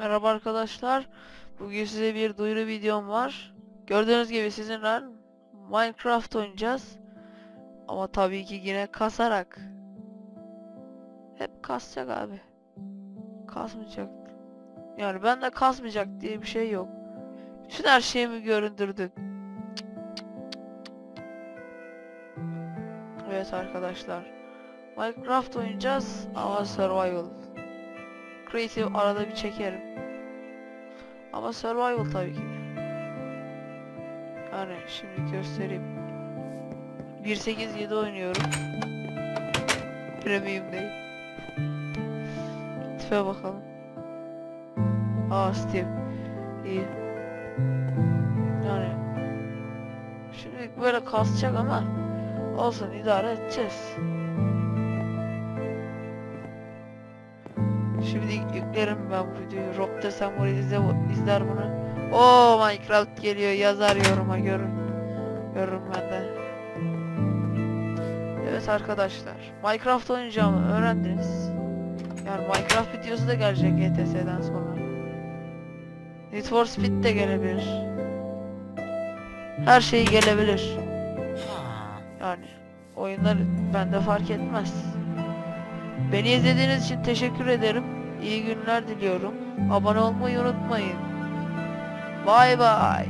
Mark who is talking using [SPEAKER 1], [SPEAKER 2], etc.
[SPEAKER 1] arkadaşlar. Bugün size bir duyuru videom var. Gördüğünüz gibi sizinle Minecraft oynayacağız. Ama tabii ki yine kasarak. Hep kasacak abi. Kasmayacak. Yani ben de kasmayacak diye bir şey yok. Bütün her şeyimi göründürdük. Evet arkadaşlar. Minecraft oynayacağız ama survival. Creative arada bir çekerim. Ama survival tabii ki. Yani şimdi göstereyim. 1.8.7 oynuyorum. Premium değil. Tipe bakalım. Aa Steve. İyi. Yani şimdi böyle kasacak ama olsun idare edeceğiz. Şimdi yüklerim ben bu videoyu. Rob desem burayı izle, izler bunu. Oo Minecraft geliyor yazar yoruma görün. Görürüm ben de. Evet arkadaşlar. Minecraft oynayacağımı öğrendiniz. Yani Minecraft videosu da gelecek GTS'den sonra. Need for Speed de gelebilir. Her şey gelebilir. Yani oyunlar bende fark etmez. Beni izlediğiniz için teşekkür ederim. İyi günler diliyorum. Abone olmayı unutmayın. Bay bay.